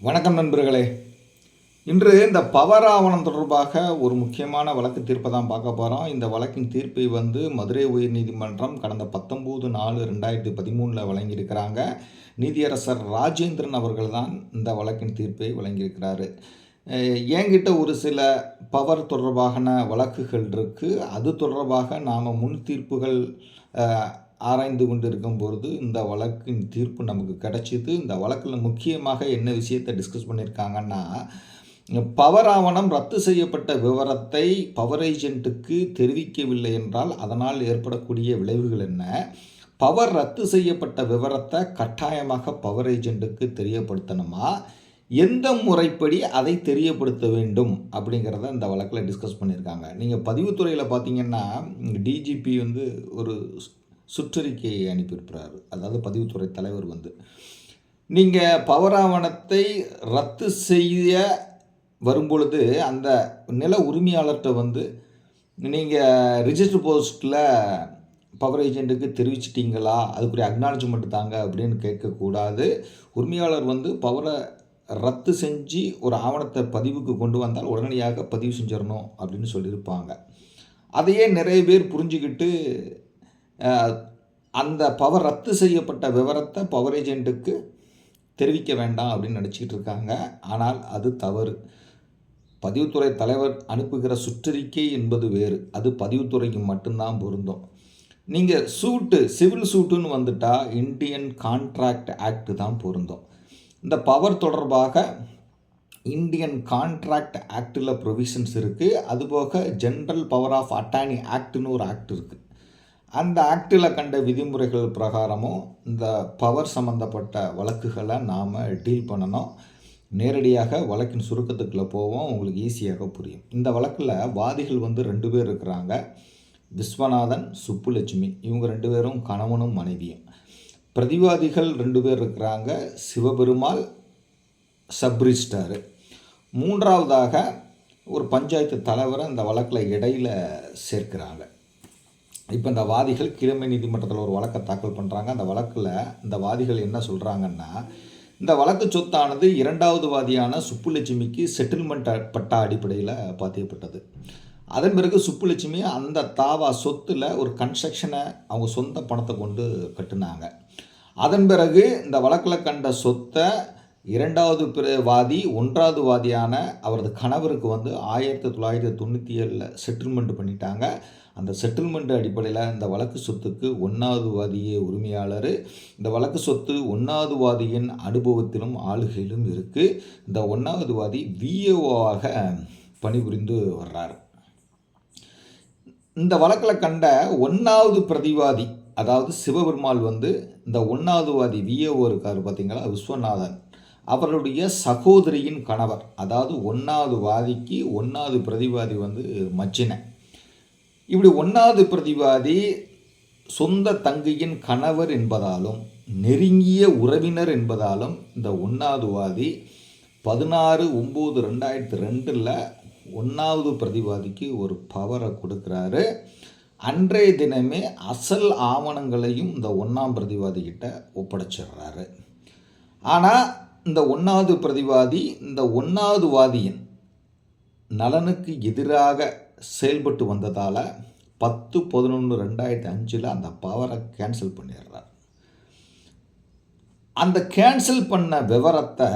வணக்கம் நண்பர்களே. இன்று இந்த பவர் ஆவணம் தொடர்பாக ஒரு முக்கியமான வழக்கு தீர்ப்பை தான் பார்க்க போகிறோம் இந்த வழக்கின் தீர்ப்பை வந்து மதுரை உயர்நீதிமன்றம் கடந்த பத்தொம்போது நாலு ரெண்டாயிரத்தி பதிமூணில் வழங்கியிருக்கிறாங்க. நீதியரசர் ராஜேந்திரன் அவர்கள் தான் இந்த வழக்கின் தீர்ப்பை வழங்கியிருக்கிறாரு. என்கிட்ட ஒரு சில பவர் தொடர்பான வழக்குகள் இருக்குது அது தொடர்பாக நாம் முன் தீர்ப்புகள் ஆராய்ந்து கொண்டு இருக்கும் பொழுது இந்த வழக்கின் தீர்ப்பு நமக்கு கிடைச்சிது. இந்த வழக்கில் முக்கியமாக என்ன விஷயத்தை டிஸ்கஸ் பண்ணியிருக்காங்கன்னா பவர் ஆவணம் ரத்து செய்யப்பட்ட விவரத்தை பவர் ஏஜென்ட்டுக்கு தெரிவிக்கவில்லை என்றால் அதனால் ஏற்படக்கூடிய விளைவுகள் என்ன? பவர் ரத்து செய்யப்பட்ட விவரத்தை கட்டாயமாக பவர் ஏஜென்ட்டுக்கு தெரியப்படுத்தணுமா? எந்த முறைப்படி அதை தெரியப்படுத்த வேண்டும் அப்படிங்கிறத இந்த வழக்கில் டிஸ்கஸ் பண்ணியிருக்காங்க நீங்கள் பதிவுத்துறையில் பார்த்தீங்கன்னா டிஜிபி வந்து ஒரு சுற்றறிக்கையை அனுப்பியிருக்கிறார். அதாவது பதிவுத்துறை தலைவர் வந்து. நீங்கள் பவர் ஆவணத்தை ரத்து செய்ய வரும்பொழுது அந்த நில உரிமையாளர்கிட்ட வந்து நீங்கள் ரிஜிஸ்டர் போஸ்ட்டில் பவர் ஏஜென்ட்டுக்கு தெரிவிச்சிட்டிங்களா? அதுக்குரிய அக்னாலஜ்மெண்ட் தாங்க அப்படின்னு கேட்கக்கூடாது. உரிமையாளர் வந்து பவரை ரத்து செஞ்சு ஒரு ஆவணத்தை பதிவுக்கு கொண்டு வந்தால் உடனடியாக பதிவு செஞ்சிடணும் அப்படின்னு சொல்லியிருப்பாங்க. அதையே நிறைய பேர் புரிஞ்சுக்கிட்டு அந்த பவர் ரத்து செய்யப்பட்ட விவரத்தை பவர் ஏஜென்ட்டுக்கு தெரிவிக்க வேண்டாம் அப்படின்னு நினச்சிக்கிட்டு இருக்காங்க. ஆனால் அது தவறு. பதிவுத்துறை தலைவர் அனுப்புகிற சுற்றறிக்கை என்பது வேறு. அது பதிவுத்துறைக்கு மட்டும்தான் பொருந்தும். நீங்கள் சூட்டு சிவில் சூட்டுன்னு வந்துட்டால் இந்தியன் கான்ட்ராக்ட் ஆக்ட் தான் பொருந்தும். இந்த பவர் தொடர்பாக இந்தியன் கான்ட்ராக்ட் ஆக்டில் ப்ரொவிஷன்ஸ் இருக்குது அதுபோக ஜென்ரல் பவர் ஆஃப் அட்டானி ஆக்ட்னு ஒரு ஆக்ட் இருக்குது அந்த ஆக்டில் கண்ட விதிமுறைகள் பிரகாரமும் இந்த பவர் சம்மந்தப்பட்ட வழக்குகளை நாம் டீல் பண்ணணும். நேரடியாக வழக்கின் சுருக்கத்துக்குள்ளே போவோம். உங்களுக்கு ஈஸியாக புரியும். இந்த வழக்கில் வாதிகள் வந்து ரெண்டு பேர் இருக்கிறாங்க. விஸ்வநாதன் சுப்புலட்சுமி. இவங்க ரெண்டு பேரும் கணவனும் மனைவியும். பிரதிவாதிகள் ரெண்டு பேர் இருக்கிறாங்க. சிவபெருமாள் சப்ரிஸ்டாரு. மூன்றாவதாக ஒரு பஞ்சாயத்து தலைவரை இந்த வழக்கில் இடையில் சேர்க்கிறாங்க. இப்போ இந்த வாதிகள் கிழமை நீதிமன்றத்தில் ஒரு வழக்கை தாக்கல் பண்ணுறாங்க அந்த வழக்கில் இந்த வாதிகள் என்ன சொல்கிறாங்கன்னா இந்த வழக்கு சொத்தானது இரண்டாவது வாதியான சுப்புலட்சுமிக்கு செட்டில்மெண்ட் பட்டா அடிப்படையில் பாத்தியப்பட்டது. அதன் பிறகு சுப்புலட்சுமி அந்த தாவா சொத்தில் ஒரு கன்ஸ்ட்ரக்ஷனை அவங்க சொந்த பணத்தை கொண்டு கட்டினாங்க. அதன் பிறகு இந்த வழக்கில் கண்ட சொத்தை இரண்டாவது பிற வாதி ஒன்றாவது வாதியான அவரது கணவருக்கு வந்து ஆயிரத்தி தொள்ளாயிரத்தி தொண்ணூற்றி ஏழில் செட்டில்மெண்ட் பண்ணிட்டாங்க. அந்த செட்டில்மெண்ட் அடிப்படையில் இந்த வழக்கு சொத்துக்கு ஒன்றாவது வாதியே உரிமையாளர். இந்த வழக்கு சொத்து ஒன்றாவது வாதியின் அனுபவத்திலும் ஆளுகையிலும் இருக்குது இந்த ஒன்றாவது வாதி விஏஓவாக பணிபுரிந்து வர்றார். இந்த வழக்கில் கண்ட ஒன்றாவது பிரதிவாதி அதாவது சிவபெருமாள் வந்து இந்த ஒன்றாவது வாதி விஏஓ இருக்கார் பார்த்தீங்களா விஸ்வநாதன். அவருடைய சகோதரியின் கணவர் அதாவது ஒன்றாவது வாதிக்கு ஒன்றாவது பிரதிவாதி வந்து மச்சின இப்படி ஒன்றாவது பிரதிவாதி சொந்த தங்கையின் கணவர் என்பதாலும் நெருங்கிய உறவினர் என்பதாலும் இந்த ஒன்றாவது வாதி பதினாறு ஒம்பது ரெண்டாயிரத்தி ரெண்டில் ஒன்றாவது பிரதிவாதிக்கு ஒரு பவரை கொடுக்குறாரு. அன்றைய தினமே அசல் ஆவணங்களையும் இந்த ஒன்றாம் பிரதிவாதிகிட்ட ஒப்படைச்சிடுறாரு. ஆனால் இந்த ஒன்றாவது பிரதிவாதி இந்த ஒன்றாவது வாதியின் நலனுக்கு எதிராக செயல்பட்டு வந்ததால் பத்து பதினொன்று ரெண்டாயிரத்தி அஞ்சில் அந்த பவரை கேன்சல் பண்ணிடுறார். அந்த கேன்சல் பண்ண விவரத்தை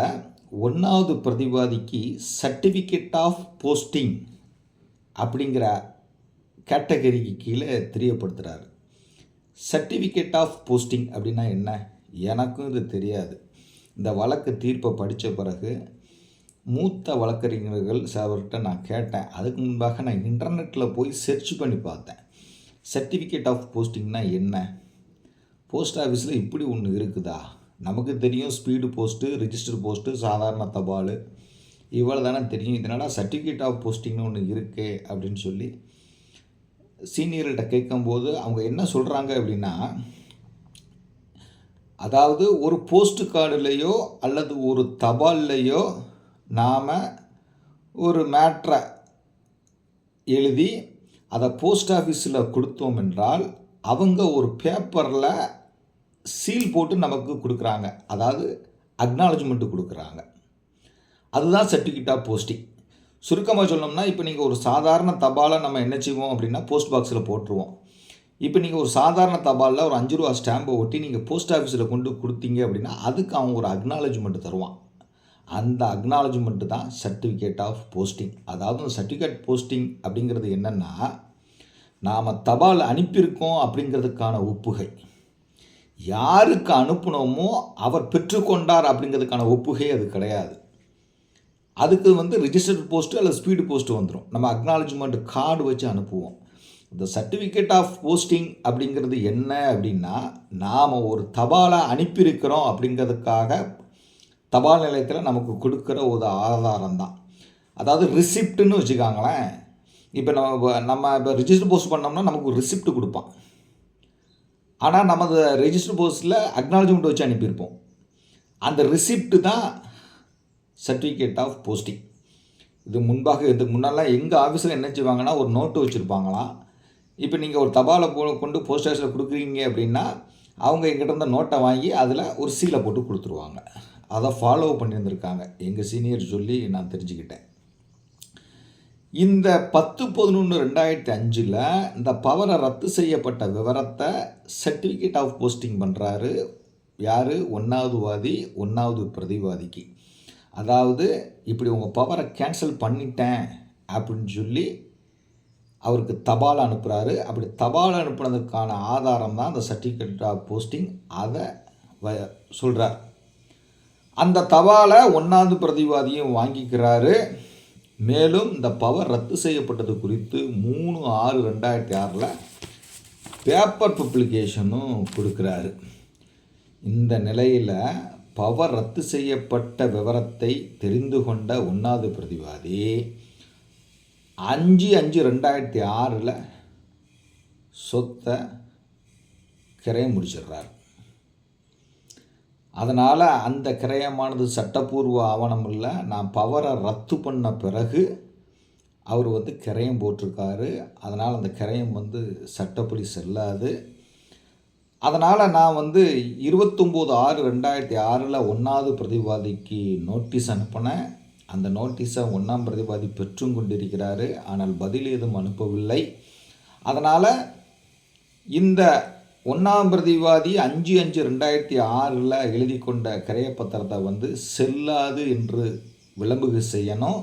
ஒன்றாவது பிரதிவாதிக்கு சர்டிஃபிகேட் ஆஃப் போஸ்டிங் அப்படிங்கிற கேட்டகரிக்கு கீழே தெரியப்படுத்துகிறார் சர்டிஃபிகேட் ஆஃப் போஸ்டிங் அப்படின்னா என்ன? எனக்கும் இது தெரியாது. இந்த வழக்கு தீர்ப்பை படித்த பிறகு மூத்த வழக்கறிஞர்கள் சிலவர்கிட்ட நான் கேட்டேன். அதுக்கு முன்பாக நான் இன்டர்நெட்டில் போய் சர்ச் பண்ணி பார்த்தேன். சர்டிஃபிகேட் ஆஃப் போஸ்டிங்னா என்ன? போஸ்ட் ஆஃபீஸில் இப்படி ஒன்று இருக்குதா? நமக்கு தெரியும் ஸ்பீடு போஸ்ட்டு ரிஜிஸ்டர் போஸ்ட்டு சாதாரண தபால். இவ்வளோ தானே தெரியும் இதனால் சர்டிஃபிகேட் ஆஃப் போஸ்டிங்னு ஒன்று இருக்கே அப்படின்னு சொல்லி சீனியர்கிட்ட கேட்கும்போது அவங்க என்ன சொல்கிறாங்க அப்படின்னா அதாவது ஒரு போஸ்ட் கார்டுலேயோ அல்லது ஒரு தபால்லையோ நாம் ஒரு மேட்ரை எழுதி அதை போஸ்ட் ஆஃபீஸில் கொடுத்தோம் என்றால் அவங்க ஒரு பேப்பரில் சீல் போட்டு நமக்கு கொடுக்குறாங்க. அதாவது அக்னாலஜ்மெண்ட்டு கொடுக்குறாங்க. அதுதான் சர்டிஃபிகேட் ஆஃப் போஸ்டிங் சுருக்கமாக சொல்லணும்னா இப்போ நீங்கள் ஒரு சாதாரண தபாலை நம்ம என்ன செய்வோம் அப்படின்னா போஸ்ட் பாக்ஸில் போட்டுருவோம். இப்போ நீங்கள் ஒரு சாதாரண தபாலில் ஒரு அஞ்சு ரூபா ஸ்டாம்பை ஒட்டி நீங்கள் போஸ்ட் ஆஃபீஸில் கொண்டு கொடுத்தீங்க அப்படின்னா அதுக்கு அவன் ஒரு அக்னாலஜ்மெண்ட் தருவான். அந்த அக்னாலஜ்மெண்ட்டு தான் சர்டிஃபிகேட் ஆஃப் போஸ்டிங் அதாவது சர்டிஃபிகேட் போஸ்டிங் அப்படிங்கிறது என்னென்னா நாம் தபால் அனுப்பியிருக்கோம் அப்படிங்கிறதுக்கான ஒப்புகை. யாருக்கு அனுப்புனோமோ அவர் பெற்றுக்கொண்டார் அப்படிங்கிறதுக்கான ஒப்புகை அது கிடையாது. அதுக்கு வந்து ரிஜிஸ்டர்ட் போஸ்ட்டு அல்லது ஸ்பீடு போஸ்ட்டு வந்துடும் நம்ம அக்னாலஜ்மெண்ட் கார்டு வச்சு அனுப்புவோம். இந்த சர்டிஃபிகேட் ஆஃப் போஸ்டிங் அப்படிங்கிறது என்ன அப்படின்னா நாம் ஒரு தபாலை அனுப்பியிருக்கிறோம் அப்படிங்கிறதுக்காக தபால் நிலையத்தில் நமக்கு கொடுக்குற ஒரு ஆதாரம் தான். அதாவது ரிசிப்ட்னு வச்சுக்காங்களேன். இப்போ நம்ம நம்ம இப்போ ரிஜிஸ்டர் போஸ்ட் பண்ணோம்னா நமக்கு ஒரு ரிசிப்ட் கொடுப்பான். ஆனால் நம்ம அந்த ரெஜிஸ்டர் போஸ்ட்டில் அக்னாலஜ்மெண்ட் வச்சு அனுப்பியிருப்போம். அந்த ரிசிப்ட்டு தான் சர்டிஃபிகேட் ஆஃப் போஸ்டிங் இது முன்பாக இதுக்கு முன்னெல்லாம் எங்கள் ஆஃபீஸில் என்ன செய்வாங்கன்னா ஒரு நோட்டு வச்சுருப்பாங்களாம். இப்போ நீங்கள் ஒரு தபாலை போ கொண்டு போஸ்ட் ஆஃபீஸில் கொடுக்குறீங்க அப்படின்னா அவங்க எங்கிட்ட இருந்த நோட்டை வாங்கி அதில் ஒரு சீலை போட்டு கொடுத்துருவாங்க. அதை ஃபாலோ பண்ணியிருந்திருக்காங்க. எங்கள் சீனியர் சொல்லி நான் தெரிஞ்சுக்கிட்டேன். இந்த பத்து பதினொன்று ரெண்டாயிரத்தி அஞ்சில் இந்த பவரை ரத்து செய்யப்பட்ட விவரத்தை சர்டிஃபிகேட் ஆஃப் போஸ்டிங் பண்ணுறாரு யார்? ஒன்றாவது வாதி ஒன்றாவது பிரதிவாதிக்கு. அதாவது இப்படி உங்கள் பவரை கேன்சல் பண்ணிட்டேன் அப்படின்னு சொல்லி அவருக்கு தபால் அனுப்புகிறாரு அப்படி தபால் அனுப்புனதுக்கான ஆதாரம் தான் அந்த சர்டிஃபிகேட் ஆஃப் போஸ்டிங் அதை வ சொல்கிறார் அந்த தபாலை ஒன்றாவது பிரதிவாதியும் வாங்கிக்கிறாரு. மேலும் இந்த பவர் ரத்து செய்யப்பட்டது குறித்து மூணு ஆறு ரெண்டாயிரத்தி ஆறில் பேப்பர் பப்ளிகேஷனும் கொடுக்குறாரு. இந்த நிலையில் பவர் ரத்து செய்யப்பட்ட விவரத்தை தெரிந்து கொண்ட ஒன்றாவது பிரதிவாதி அஞ்சு அஞ்சு ரெண்டாயிரத்தி ஆறில் சொத்தை கிரையம் முடிச்சிடுறார். அதனால் அந்த கிரயமானது சட்டப்பூர்வ ஆவணம் இல்லை நான் பவரை ரத்து பண்ண பிறகு அவர் வந்து கிரயம் போட்டிருக்காரு. அதனால் அந்த கிரயம் வந்து சட்டப்படி செல்லாது. அதனால் நான் வந்து இருபத்தொம்போது ஆறு ரெண்டாயிரத்தி ஆறில் ஒன்றாவது பிரதிவாதிக்கு நோட்டீஸ் அனுப்பினேன். அந்த நோட்டீஸை ஒன்றாம் பிரதிவாதி பெற்றும் கொண்டிருக்கிறாரு. ஆனால் பதில் எதுவும் அனுப்பவில்லை. அதனால் இந்த ஒன்றாம் பிரதிவாதி அஞ்சு அஞ்சு ரெண்டாயிரத்தி ஆறில் எழுதி கொண்ட கிரையப்பத்திரத்தை வந்து செல்லாது என்று விளம்புக செய்யணும்.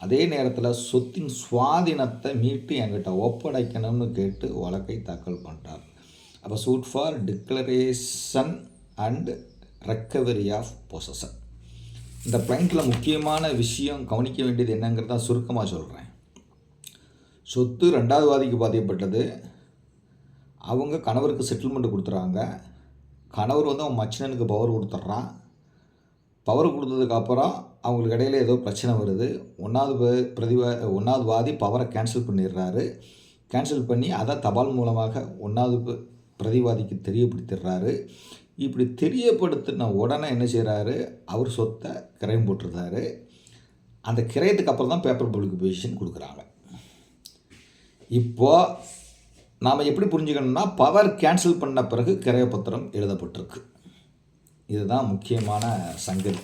அதே நேரத்தில் சொத்தின் சுவாதீனத்தை மீட்டு என்கிட்ட ஒப்படைக்கணும்னு கேட்டு வழக்கை தாக்கல் பண்ணுறார் அப்போ suit for declaration and recovery of possession இந்த பிளைண்ட்டில் முக்கியமான விஷயம் கவனிக்க வேண்டியது என்னங்கிறத சுருக்கமாக சொல்கிறேன் சொத்து ரெண்டாவது வாதிக்கு பாதிக்கப்பட்டது. அவங்க கணவருக்கு செட்டில்மெண்ட் கொடுத்துறாங்க. கணவர் வந்து அவன் மச்சினனுக்கு பவர் கொடுத்துட்றான் பவர் கொடுத்ததுக்கப்புறம் அவங்களுக்கு இடையில ஏதோ பிரச்சனை வருது. ஒன்றாவது பிரதிவா ஒன்றாவது வாதி பவரை கேன்சல் பண்ணிடுறாரு. கேன்சல் பண்ணி அதை தபால் மூலமாக ஒன்றாவது பிரதிவாதிக்கு தெரியப்படுத்திடுறாரு. இப்படி தெரியப்படுத்தின உடனே என்ன செய்கிறாரு அவர் சொத்தை கிரயம் போட்டுருந்தாரு. அந்த கிரயத்துக்கு அப்புறம் தான் பேப்பர் பப்ளிகேஷன் கொடுக்குறாங்க. இப்போது நாம் எப்படி புரிஞ்சுக்கணும்னா பவர் கேன்சல் பண்ண பிறகு கிரயப்பத்திரம் எழுதப்பட்டிருக்கு. இதுதான் முக்கியமான சங்கதி.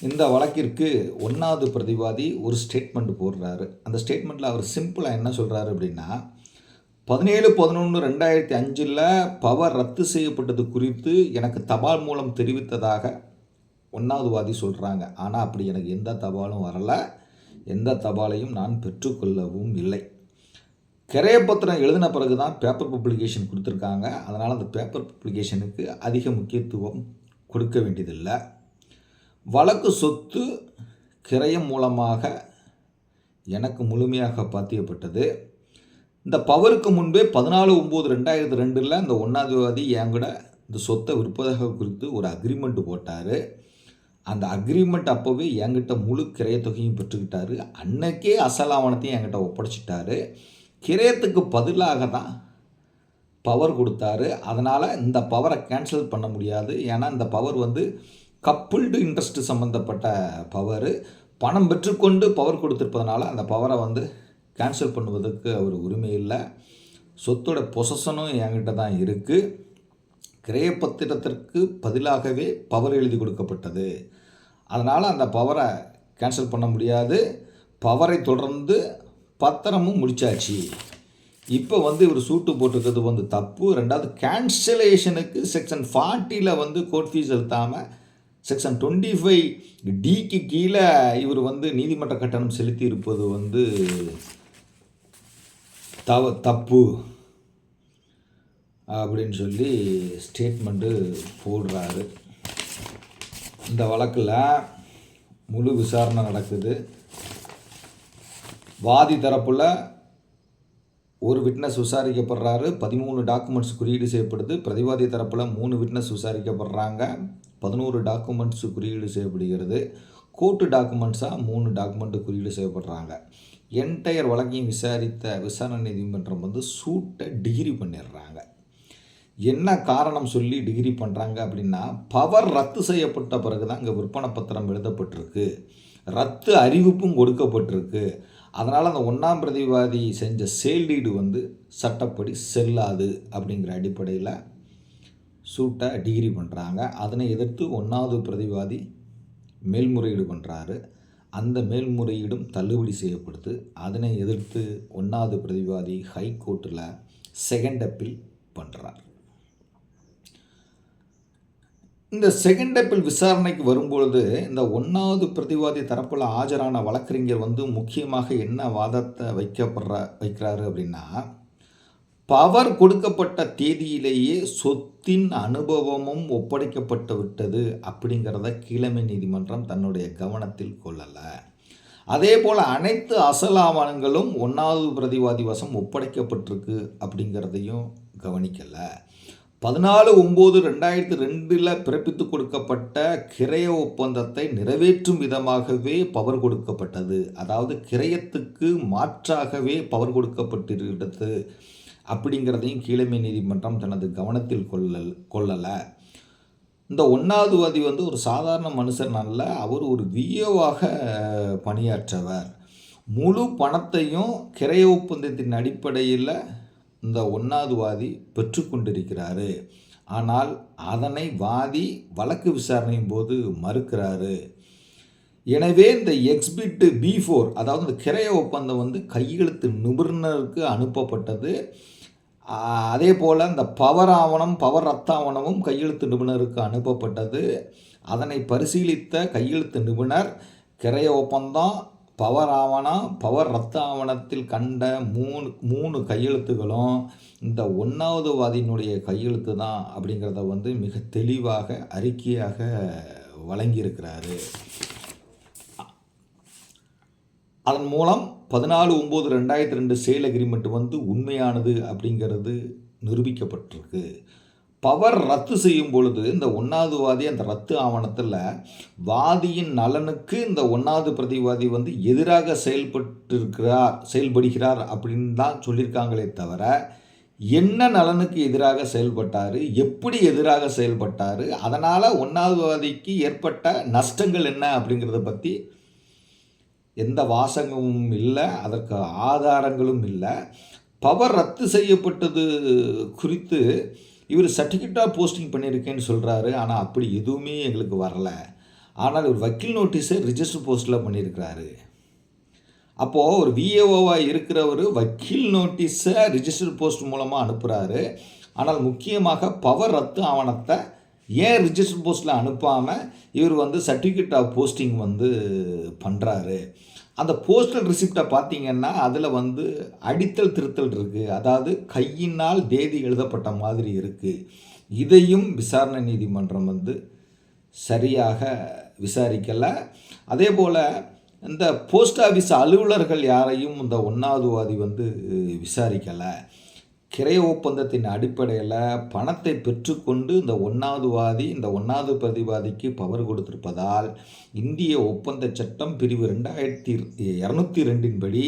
இந்த வழக்கிற்கு ஒன்றாவது பிரதிவாதி ஒரு ஸ்டேட்மெண்ட் போடுறாரு. அந்த ஸ்டேட்மெண்ட்டில் அவர் சிம்பிளாக என்ன சொல்கிறாரு அப்படின்னா பதினேழு பதினொன்று ரெண்டாயிரத்தி அஞ்சில் பவர் ரத்து செய்யப்பட்டது குறித்து எனக்கு தபால் மூலம் தெரிவித்ததாக ஒன்றாவது வாதி சொல்கிறாங்க ஆனால் அப்படி எனக்கு எந்த தபாலும் வரலை. எந்த தபாலையும் நான் பெற்றுக்கொள்ளவும் இல்லை. கிரையப்பத்திரம் எழுதின பிறகு தான் பேப்பர் பப்ளிகேஷன் கொடுத்துருக்காங்க. அதனால் அந்த பேப்பர் பப்ளிகேஷனுக்கு அதிக முக்கியத்துவம் கொடுக்க வேண்டியதில்லை. வழக்கு சொத்து கிரயம் மூலமாக எனக்கு முழுமையாக பாத்தியப்பட்டது. இந்த பவருக்கு முன்பே பதினாலு ஒம்பது ரெண்டாயிரத்து ரெண்டில் இந்த ஒன்றாவது என் கூட இந்த சொத்தை விற்பதாக குறித்து ஒரு அக்ரிமெண்ட் போட்டார். அந்த அக்ரிமெண்ட் அப்போவே என்கிட்ட முழு கிரையத்தொகையும் பெற்றுக்கிட்டாரு. அன்னைக்கே அசல் ஆவணத்தையும் என்கிட்ட ஒப்படைச்சிட்டாரு. கிரயத்துக்கு பதிலாக தான் பவர் கொடுத்தாரு. அதனால் இந்த பவரை கேன்சல் பண்ண முடியாது. ஏன்னா இந்த பவர் வந்து கப்புள்டு இன்ட்ரெஸ்ட் சம்மந்தப்பட்ட பவர். பணம் பெற்றுக்கொண்டு பவர் கொடுத்துருப்பதனால அந்த பவரை வந்து கேன்சல் பண்ணுவதற்கு அவர் உரிமை இல்லை. சொத்தோட பொசஷனும் என்கிட்ட தான் இருக்குது கிரயப்பத்திரத்திற்கு பதிலாகவே பவர் எழுதி கொடுக்கப்பட்டது. அதனால் அந்த பவரை கேன்சல் பண்ண முடியாது. பவரை தொடர்ந்து பத்திரமும் முடிச்சாச்சு. இப்போ வந்து இவர் சூட்டு போட்டிருக்கிறது வந்து தப்பு. ரெண்டாவது கேன்சலேஷனுக்கு செக்ஷன் ஃபார்ட்டியில் வந்து கோர்ட் ஃபீஸ் செலுத்தாமல் செக்ஷன் டுவெண்ட்டி ஃபைவ் டிக்கு கீழே இவர் வந்து நீதிமன்ற கட்டணம் செலுத்தி இருப்பது வந்து தவ தப்பு அப்படின்னு சொல்லி ஸ்டேட்மெண்ட்டு போடுறாரு. இந்த வழக்கில் முழு விசாரணை நடக்குது. வாதி தரப்பில் ஒரு விட்னஸ் விசாரிக்கப்படுறாரு பதிமூணு டாக்குமெண்ட்ஸ் குறியீடு செய்யப்படுது. பிரதிவாதி தரப்பில் மூணு விட்னஸ் விசாரிக்கப்படுறாங்க பதினோரு டாக்குமெண்ட்ஸ் குறியீடு செய்யப்படுகிறது. கோர்ட்டு டாக்குமெண்ட்ஸாக மூணு டாக்குமெண்ட்டு குறியீடு செய்யப்படுறாங்க. என்டையர் வழக்கையும் விசாரித்த விசாரணை நீதிமன்றம் வந்து சூட்டை டிகிரி பண்ணிடுறாங்க. என்ன காரணம் சொல்லி டிகிரி பண்ணுறாங்க அப்படின்னா பவர் ரத்து செய்யப்பட்ட பிறகு தான் இங்கே விற்பனை பத்திரம் எழுதப்பட்டிருக்கு. ரத்து அறிவிப்பும் கொடுக்கப்பட்டிருக்கு. அதனால் அந்த ஒன்றாம் பிரதிவாதி செஞ்ச சேல்டீடு வந்து சட்டப்படி செல்லாது அப்படிங்கிற அடிப்படையில் சூட்டை டிகிரி பண்ணுறாங்க அதனை எதிர்த்து ஒன்றாவது பிரதிவாதி மேல்முறையீடு பண்ணுறாரு அந்த மேல்முறையீடும் தள்ளுபடி செய்யப்படுது. அதனை எதிர்த்து ஒன்றாவது பிரதிவாதி ஹைகோர்ட்டில் செகண்ட் அப்பீல் பண்ணுறார் இந்த செகண்ட் அப்பீல் விசாரணைக்கு வரும்பொழுது இந்த ஒன்றாவது பிரதிவாதி தரப்பில் ஆஜரான வழக்கறிஞர் வந்து முக்கியமாக என்ன வாதத்தை வைக்கப்படுற வைக்கிறாரு அப்படின்னா பவர் கொடுக்கப்பட்ட தேதியிலேயே சொத்தின் அனுபவமும் ஒப்படைக்கப்பட்டு விட்டது அப்படிங்கிறத கீழமை நீதிமன்றம் தன்னுடைய கவனத்தில் கொள்ளலை. அதே போல் அனைத்து அசல் ஆவணங்களும் ஒன்றாவது பிரதிவாதி வசம் ஒப்படைக்கப்பட்டிருக்கு அப்படிங்கிறதையும் கவனிக்கலை. பதினாலு ஒம்பது ரெண்டாயிரத்தி ரெண்டில் பிறப்பித்து கொடுக்கப்பட்ட கிரைய ஒப்பந்தத்தை நிறைவேற்றும் விதமாகவே பவர் கொடுக்கப்பட்டது. அதாவது கிரயத்துக்கு மாற்றாகவே பவர் கொடுக்கப்பட்டிருக்கிறது. அப்படிங்கிறதையும் கீழமை நீதிமன்றம் தனது கவனத்தில் கொள்ளல் கொள்ளலை. இந்த ஒன்றாவது வாதி வந்து ஒரு சாதாரண மனுஷன் அல்ல அவர் ஒரு வியோவாக பணியாற்றவர். முழு பணத்தையும் கிரைய ஒப்பந்தத்தின் அடிப்படையில் இந்த ஒன்றாவது வாதி பெற்றுக்கொண்டிருக்கிறாரு ஆனால் அதனை வாதி வழக்கு விசாரணையின் போது மறுக்கிறாரு. எனவே இந்த எக்ஸ்பிட்டு பி ஃபோர் அதாவது இந்த கிரைய ஒப்பந்தம் வந்து கையெழுத்து நிபுணருக்கு அனுப்பப்பட்டது. அதே போல் இந்த பவர் ஆவணம் பவர் ரத்த ஆவணமும் கையெழுத்து நிபுணருக்கு அனுப்பப்பட்டது. அதனை பரிசீலித்த கையெழுத்து நிபுணர் கிரைய ஒப்பந்தம் பவர் ஆவணம் பவர் ரத்த ஆவணத்தில் கண்ட மூணு மூணு கையெழுத்துகளும் இந்த ஒன்றாவது வாதியினுடைய கையெழுத்து தான் அப்படிங்கிறத வந்து மிக தெளிவாக அறிக்கையாக வழங்கியிருக்கிறாரு. அதன் மூலம் பதினாலு ஒம்பது ரெண்டாயிரத்தி ரெண்டு சேல் அக்ரிமெண்ட் வந்து உண்மையானது அப்படிங்கிறது நிரூபிக்கப்பட்டிருக்கு. பவர் ரத்து செய்யும் பொழுது இந்த ஒன்றாவது வாதி அந்த ரத்து ஆவணத்தில் வாதியின் நலனுக்கு இந்த ஒன்றாவது பிரதிவாதி வந்து எதிராக செயல்பட்டிருக்கிறார் செயல்படுகிறார் அப்படின்னு தான் சொல்லியிருக்காங்களே தவிர என்ன நலனுக்கு எதிராக செயல்பட்டார் எப்படி எதிராக செயல்பட்டார் அதனால் ஒன்றாவது வாதிக்கு ஏற்பட்ட நஷ்டங்கள் என்ன அப்படிங்கிறத பற்றி எந்த வாசகமும் இல்லை அதற்கு ஆதாரங்களும் இல்லை. பவர் ரத்து செய்யப்பட்டது குறித்து இவர் சர்டிஃபிகேட்டாக போஸ்டிங் பண்ணியிருக்கேன்னு சொல்கிறாரு ஆனால் அப்படி எதுவுமே எங்களுக்கு வரலை. ஆனால் இவர் வக்கீல் நோட்டீஸை ரிஜிஸ்டர் போஸ்ட்டில் பண்ணியிருக்கிறாரு. அப்போது ஒரு விஏஓவாக இருக்கிறவர் வக்கீல் நோட்டீஸை ரிஜிஸ்டர் போஸ்ட் மூலமாக அனுப்புகிறாரு ஆனால் முக்கியமாக பவர் ரத்து ஆவணத்தை ஏன் ரிஜிஸ்டர் போஸ்ட்டில் அனுப்பாமல் இவர் வந்து சர்டிஃபிகேட் ஆஃப் போஸ்டிங் வந்து பண்ணுறாரு அந்த போஸ்டல் ரிசிப்டை பார்த்தீங்கன்னா அதில் வந்து அடித்தல் திருத்தல் இருக்குது அதாவது கையினால் தேதி எழுதப்பட்ட மாதிரி இருக்குது இதையும் விசாரணை நீதிமன்றம் வந்து சரியாக விசாரிக்கலை. அதே போல் இந்த போஸ்ட் ஆஃபீஸ் அலுவலர்கள் யாரையும் இந்த ஒன்றாவது வாதி வந்து விசாரிக்கலை. கிரைய ஒப்பந்தத்தின் அடிப்படையில் பணத்தை பெற்றுக்கொண்டு இந்த ஒன்றாவது வாதி இந்த ஒன்றாவது பிரதிவாதிக்கு பவர் கொடுத்திருப்பதால் இந்திய ஒப்பந்த சட்டம் பிரிவு ரெண்டாயிரத்தி இரநூத்தி ரெண்டின்படி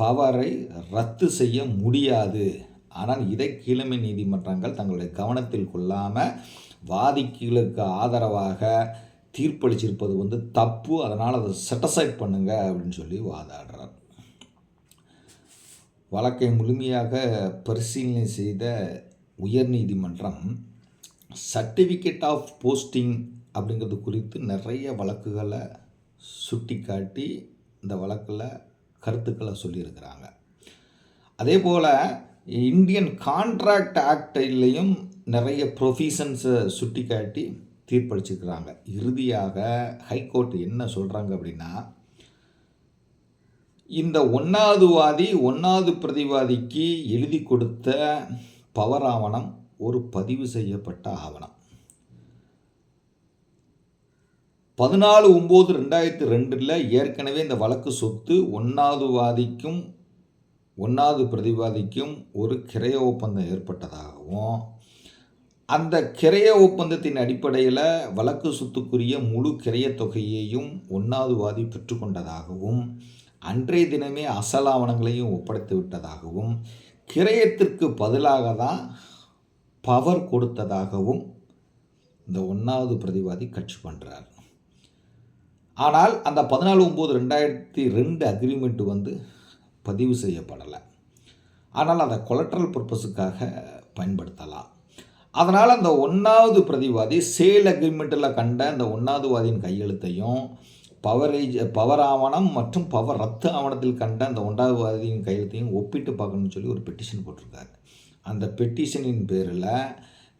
பவரை ரத்து செய்ய முடியாது. ஆனால் இதை கீழமை நீதிமன்றங்கள் தங்களுடைய கவனத்தில் கொள்ளாமல் வாதிகளுக்கு ஆதரவாக தீர்ப்பளிச்சிருப்பது வந்து தப்பு. அதனால் அதை செட்டசைட் பண்ணுங்க அப்படின்னு சொல்லி வாதாடுறார். வழக்கை முழுமையாக பரிசீலனை செய்த உயர்நீதிமன்றம் சர்டிஃபிகேட் ஆஃப் போஸ்டிங் அப்படிங்கிறது குறித்து நிறைய வழக்குகளை சுட்டி காட்டி இந்த வழக்கில் கருத்துக்களை சொல்லியிருக்கிறாங்க. அதே போல் இந்தியன் கான்ட்ராக்ட் ஆக்டிலையும் நிறைய ப்ரொஃபீஷன்ஸை சுட்டி காட்டி தீர்ப்பளிச்சிருக்கிறாங்க. இறுதியாக ஹைகோர்ட் என்ன சொல்கிறாங்க அப்படின்னா இந்த ஒன்றாவது வாதி ஒன்றாவது பிரதிவாதிக்கு எழுதி கொடுத்த பவர் ஆவணம் ஒரு பதிவு செய்யப்பட்ட ஆவணம். பதினாலு ஒம்பது ரெண்டாயிரத்தி ரெண்டில் ஏற்கனவே இந்த வழக்கு சொத்து ஒன்றாவது வாதிக்கும் ஒன்றாவது பிரதிவாதிக்கும் ஒரு கிரைய ஒப்பந்தம் ஏற்பட்டதாகவும் அந்த கிரைய ஒப்பந்தத்தின் அடிப்படையில் வழக்கு சொத்துக்குரிய முழு கிரைய தொகையையும் ஒன்றாவது வாதி பெற்றுக்கொண்டதாகவும் அன்றைய தினமே அசல் ஆவணங்களையும் ஒப்படைத்து விட்டதாகவும் கிரயத்திற்கு பதிலாக தான் பவர் கொடுத்ததாகவும் இந்த ஒன்றாவது பிரதிவாதி கட்சி பண்ணுறார் ஆனால் அந்த பதினாலு ஒம்பது ரெண்டாயிரத்தி ரெண்டு அக்ரிமெண்ட் வந்து பதிவு செய்யப்படலை. ஆனால் அதை கொலட்ரல் பர்பஸுக்காக பயன்படுத்தலாம். அதனால் அந்த ஒன்றாவது பிரதிவாதி சேல் அக்ரிமெண்ட்டில் கண்ட அந்த ஒன்றாவது வாதியின் கையெழுத்தையும் பவரேஜ் பவர் ஆவணம் மற்றும் பவர் ரத்து ஆவணத்தில் கண்ட அந்த ஒன்றாவது வாதியின் கையெழுத்தையும் ஒப்பிட்டு பார்க்கணும்னு சொல்லி ஒரு பெட்டிஷன் போட்டிருக்காரு. அந்த பெட்டிஷனின் பேரில்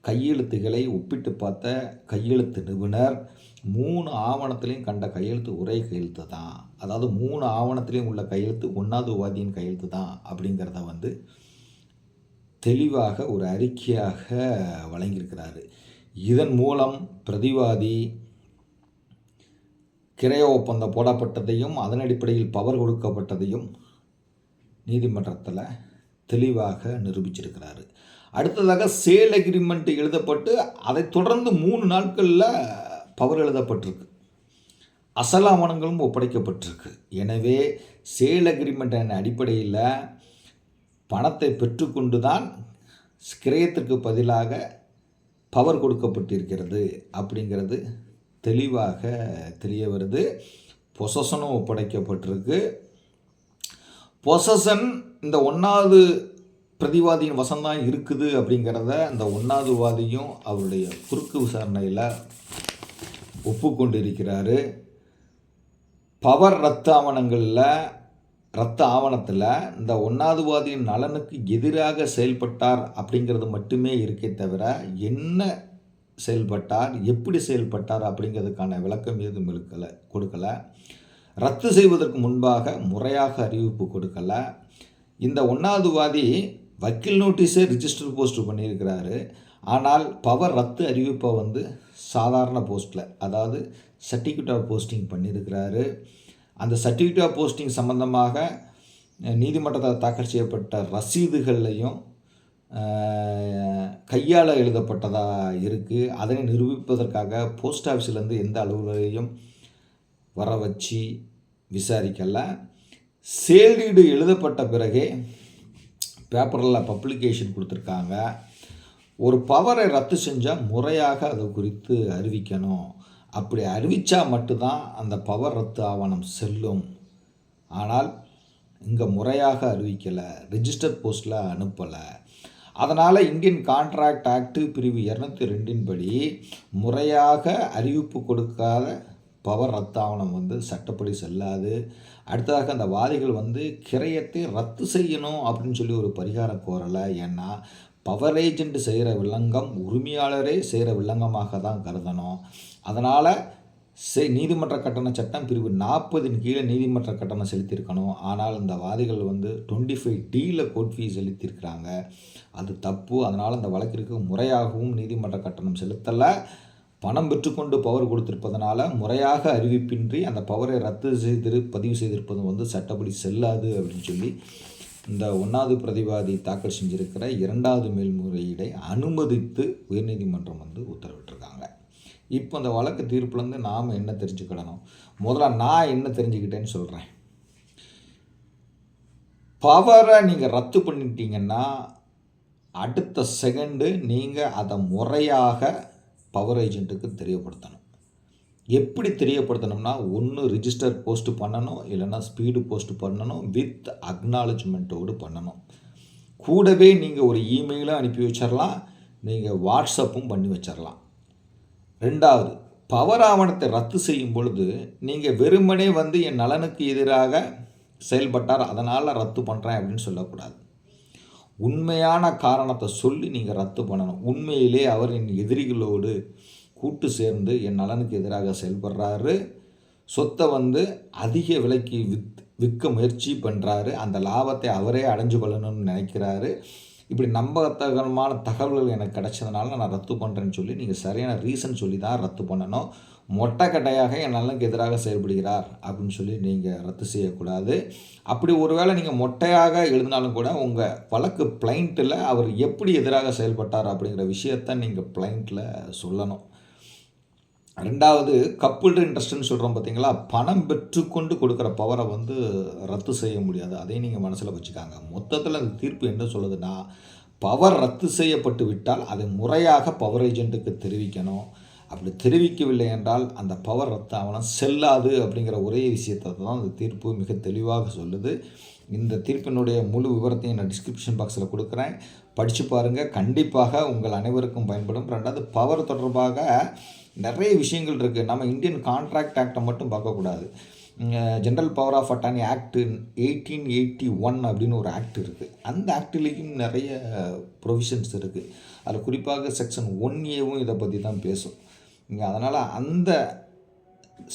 கையெழுத்துகளை ஒப்பிட்டு பார்த்த கையெழுத்து நிபுணர் மூணு ஆவணத்திலையும் கண்ட கையெழுத்து ஒரே கையெழுத்து தான். அதாவது மூணு ஆவணத்துலேயும் உள்ள கையெழுத்து ஒன்றாவது உபாதியின் கையெழுத்து தான் அப்படிங்கிறத வந்து தெளிவாக ஒரு அறிக்கையாக வழங்கியிருக்கிறாரு. இதன் மூலம் பிரதிவாதி கிரைய ஒப்பந்தம் போடப்பட்டதையும் அதன் அடிப்படையில் பவர் கொடுக்கப்பட்டதையும் நீதிமன்றத்தில் தெளிவாக நிரூபிச்சிருக்கிறாரு. அடுத்ததாக சேல் அக்ரிமெண்ட் எழுதப்பட்டு அதை தொடர்ந்து மூணு நாட்களில் பவர் எழுதப்பட்டிருக்கு. அசல் ஆவணங்களும் ஒப்படைக்கப்பட்டிருக்கு. எனவே சேல் அக்ரிமெண்ட் அடிப்படையில் பணத்தை பெற்றுக்கொண்டு தான் கிரயத்திற்கு பதிலாக பவர் கொடுக்கப்பட்டிருக்கிறது அப்படிங்கிறது தெளிவாக தெரிய வருது. பொசசனும் ஒப்படைக்கப்பட்டிருக்கு. பொசசன் இந்த ஒன்றாவது பிரதிவாதியின் வசம்தான் இருக்குது அப்படிங்கிறத அந்த ஒன்றாவது வாதியும் அவருடைய குறுக்கு விசாரணையில் ஒப்புக்கொண்டிருக்கிறாரு. பவர் ரத்த ஆவணங்களில் ரத்த ஆவணத்தில் இந்த ஒன்றாவதுவாதியின் நலனுக்கு எதிராக செயல்பட்டார் அப்படிங்கிறது மட்டுமே இருக்கே தவிர என்ன செயல்பட்டார் எப்படி செயல்பட்டார் அப்படிங்கிறதுக்கான விளக்கம் ஏதும் இருக்கலை கொடுக்கலை. ரத்து செய்வதற்கு முன்பாக முறையாக அறிவிப்பு கொடுக்கலை. இந்த ஒன்றாவதுவாதி வக்கீல் நோட்டீஸே ரிஜிஸ்டர் போஸ்ட் பண்ணியிருக்கிறாரு. ஆனால் பவர் ரத்து அறிவிப்பை வந்து சாதாரண போஸ்ட்டில் அதாவது சர்டிஃபிகேட் ஆஃப் போஸ்டிங் பண்ணியிருக்கிறாரு. அந்த சர்டிஃபிகேட் ஆஃப் போஸ்டிங் சம்பந்தமாக நீதிமன்றத்தில் தாக்கல் செய்யப்பட்ட ரசீதுகள்லையும் கையால் எழுதப்பட்டதாக இருக்குது அதனை நிரூபிப்பதற்காக போஸ்ட் ஆஃபீஸ்லேருந்து எந்த அலுவலரையும் வர வச்சு விசாரிக்கலை. சேல்டீடு எழுதப்பட்ட பிறகே பேப்பரில் பப்ளிகேஷன் கொடுத்துருக்காங்க. ஒரு பவரை ரத்து செஞ்சால் முறையாக அது குறித்து அறிவிக்கணும். அப்படி அறிவித்தா மட்டும்தான் அந்த பவர் ரத்து ஆவணம் செல்லும். ஆனால் இங்கே முறையாக அறிவிக்கலை. ரிஜிஸ்டர் போஸ்ட்டில் அனுப்பலை. அதனால் இந்தியன் கான்ட்ராக்ட் ஆக்டு பிரிவு இரநூத்தி ரெண்டின் படி முறையாக அறிவிப்பு கொடுக்காத பவர் ரத்த ஆவணம் வந்து சட்டப்படி செல்லாது. அடுத்ததாக அந்த வாதிகள் வந்து கிரயத்தை ரத்து செய்யணும் அப்படின்னு சொல்லி ஒரு பரிகாரம் கோரலை. ஏன்னா பவர் ஏஜென்ட் செய்கிற வில்லங்கம் உரிமையாளரே செய்கிற வில்லங்கமாக தான் கருதணும். அதனால் செ நீதிமன்ற கட்டண சட்டம் பிரிவு நாற்பதின் கீழே நீதிமன்ற கட்டணம் செலுத்தியிருக்கணும். ஆனால் இந்த வாதிகள் வந்து டுவெண்ட்டி ஃபைவ் டியில் கோர்ட் ஃபீஸ் செலுத்தியிருக்கிறாங்க. அது தப்பு. அதனால் அந்த வழக்கிற்கு முறையாகவும் நீதிமன்ற கட்டணம் செலுத்தலை. பணம் பெற்றுக்கொண்டு பவர் கொடுத்திருப்பதனால முறையாக அறிவிப்பின்றி அந்த பவரை ரத்து செய்திரு பதிவு செய்திருப்பது வந்து சட்டப்படி செல்லாது அப்படின்னு சொல்லி இந்த ஒன்றாவது பிரதிவாதி தாக்கல் செஞ்சிருக்கிற இரண்டாவது மேல்முறையீடை அனுமதித்து உயர்நீதிமன்றம் வந்து உத்தரவிட்டிருக்காங்க. இப்போ இந்த வழக்கு தீர்ப்புலேருந்து நாம் என்ன தெரிஞ்சுக்கிடணும்? முதல்ல நான் என்ன தெரிஞ்சுக்கிட்டேன்னு சொல்கிறேன் பவரை நீங்கள் ரத்து பண்ணிட்டீங்கன்னா அடுத்த செகண்டு நீங்கள் அதை முறையாக பவர் ஏஜென்ட்டுக்கு தெரியப்படுத்தணும். எப்படி தெரியப்படுத்தணும்னா ஒன்று ரிஜிஸ்டர் போஸ்ட் பண்ணணும் இல்லைன்னா ஸ்பீடு போஸ்ட் பண்ணணும் வித் அக்னாலஜ்மெண்ட்டோடு பண்ணணும். கூடவே நீங்கள் ஒரு இமெயிலும் அனுப்பி வச்சிடலாம் நீங்கள் வாட்ஸ்அப்பும் பண்ணி வச்சிடலாம் ரெண்டாவது பவர் ஆவணத்தை ரத்து செய்யும் பொழுது நீங்கள் வெறுமனே வந்து என் நலனுக்கு எதிராக செயல்பட்டார் அதனால் ரத்து பண்ணுறேன் அப்படின்னு சொல்லக்கூடாது. உண்மையான காரணத்தை சொல்லி நீங்கள் ரத்து பண்ணணும். உண்மையிலே அவர் என் எதிரிகளோடு கூட்டு சேர்ந்து என் நலனுக்கு எதிராக செயல்படுறாரு. சொத்தை வந்து அதிக விலைக்கு வித் விற்க முயற்சி பண்ணுறாரு அந்த லாபத்தை அவரே அடைஞ்சு கொள்ளணும்னு நினைக்கிறாரு. இப்படி நம்பகத்தகமான தகவல்கள் எனக்கு கிடச்சதுனால நான் ரத்து பண்ணுறேன்னு சொல்லி நீங்கள் சரியான ரீசன் சொல்லி தான் ரத்து பண்ணணும். மொட்டைக்கட்டையாக என் நலனுக்கு எதிராக செயல்படுகிறார் அப்படின்னு சொல்லி நீங்கள் ரத்து செய்யக்கூடாது. அப்படி ஒருவேளை நீங்கள் மொட்டையாக எழுதினாலும் கூட உங்கள் வழக்கு பிளைண்ட்டில் அவர் எப்படி எதிராக செயல்பட்டார் அப்படிங்கிற விஷயத்த நீங்கள் பிளைண்ட்டில் சொல்லணும். ரெண்டாவது கப்புள்டு இன்ட்ரெஸ்ட்னு சொல்கிறோம் பார்த்தீங்களா பணம் பெற்றுக்கொண்டு கொடுக்குற பவரை வந்து ரத்து செய்ய முடியாது. அதையும் நீங்கள் மனசில் வச்சுக்காங்க. மொத்தத்தில் அந்த தீர்ப்பு என்ன சொல்லுதுன்னா பவர் ரத்து செய்யப்பட்டு விட்டால் அதை முறையாக பவர் ஏஜென்ட்டுக்கு தெரிவிக்கணும். அப்படி தெரிவிக்கவில்லை என்றால் அந்த பவர் ரத்து ஆவணம் செல்லாது அப்படிங்கிற ஒரே விஷயத்தை தான் அந்த தீர்ப்பு மிக தெளிவாக சொல்லுது. இந்த தீர்ப்பினுடைய முழு விவரத்தையும் நான் டிஸ்கிரிப்ஷன் பாக்ஸில் கொடுக்குறேன். படித்து பாருங்கள் கண்டிப்பாக உங்கள் அனைவருக்கும் பயன்படும். ரெண்டாவது பவர் தொடர்பாக நிறைய விஷயங்கள் இருக்குது நம்ம இந்தியன் கான்ட்ராக்ட் ஆக்டை மட்டும் பார்க்கக்கூடாது. General power of attorney act eighteen eighty one அப்படின்னு ஒரு ஆக்ட் இருக்குது அந்த ஆக்ட்லேயும் நிறைய ப்ரொவிஷன்ஸ் இருக்குது அதில் குறிப்பாக செக்ஷன் ஒன் ஏவும் இதை பற்றி தான் பேசும். இங்கே அதனால் அந்த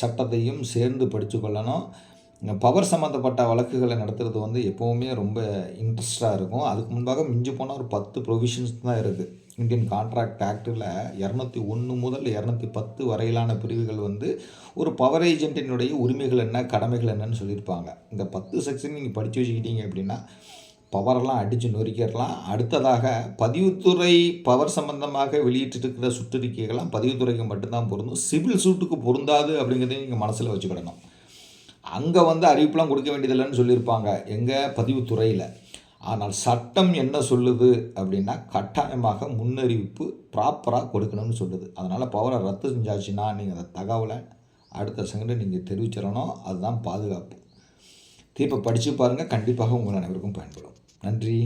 சட்டத்தையும் சேர்ந்து படித்து கொள்ளணும். பவர் சம்மந்தப்பட்ட வழக்குகளை நடத்துகிறது வந்து எப்போவுமே ரொம்ப இன்ட்ரெஸ்டாக இருக்கும். அதுக்கு முன்பாக மிஞ்சி போனால் ஒரு பத்து ப்ரொவிஷன்ஸ் தான் இருக்குது இந்தியன் கான்ட்ராக்ட் ஆக்டில் இரநூத்தி ஒன்று முதல் இரநூத்தி பத்து வரையிலான பிரிவுகள் வந்து ஒரு பவர் ஏஜென்ட்டினுடைய உரிமைகள் என்ன கடமைகள் என்னன்னு சொல்லியிருப்பாங்க. இந்த பத்து செக்ஷன் நீங்கள் படித்து வச்சுக்கிட்டீங்க அப்படின்னா பவரெல்லாம் அடித்து நொறுக்கிடலாம். அடுத்ததாக பதிவுத்துறை பவர் சம்பந்தமாக வெளியிட்டிருக்கிற சுற்றறிக்கைகள்லாம் பதிவுத்துறைக்கு மட்டும்தான் பொருந்தும். சிவில் சூட்டுக்கு பொருந்தாது அப்படிங்கிறதையும் நீங்கள் மனசில் வச்சுக்கிடணும். அங்கே வந்து அறிவிப்புலாம் கொடுக்க வேண்டியதில்லைன்னு சொல்லியிருப்பாங்க. எங்கள் பதிவுத்துறையில். ஆனால் சட்டம் என்ன சொல்லுது அப்படின்னா கட்டாயமாக முன்னறிவிப்பு ப்ராப்பராக கொடுக்கணும்னு சொல்லுது. அதனால் பவரை ரத்து செஞ்சாச்சுன்னா நீங்கள் அந்த தகவலை அடுத்த செகண்டு நீங்கள் தெரிவிச்சிடணும். அதுதான் பாதுகாப்பு. தீர்ப்பை படித்து பாருங்கள் கண்டிப்பாக உங்கள் அனைவருக்கும் பயன்படும். நன்றி.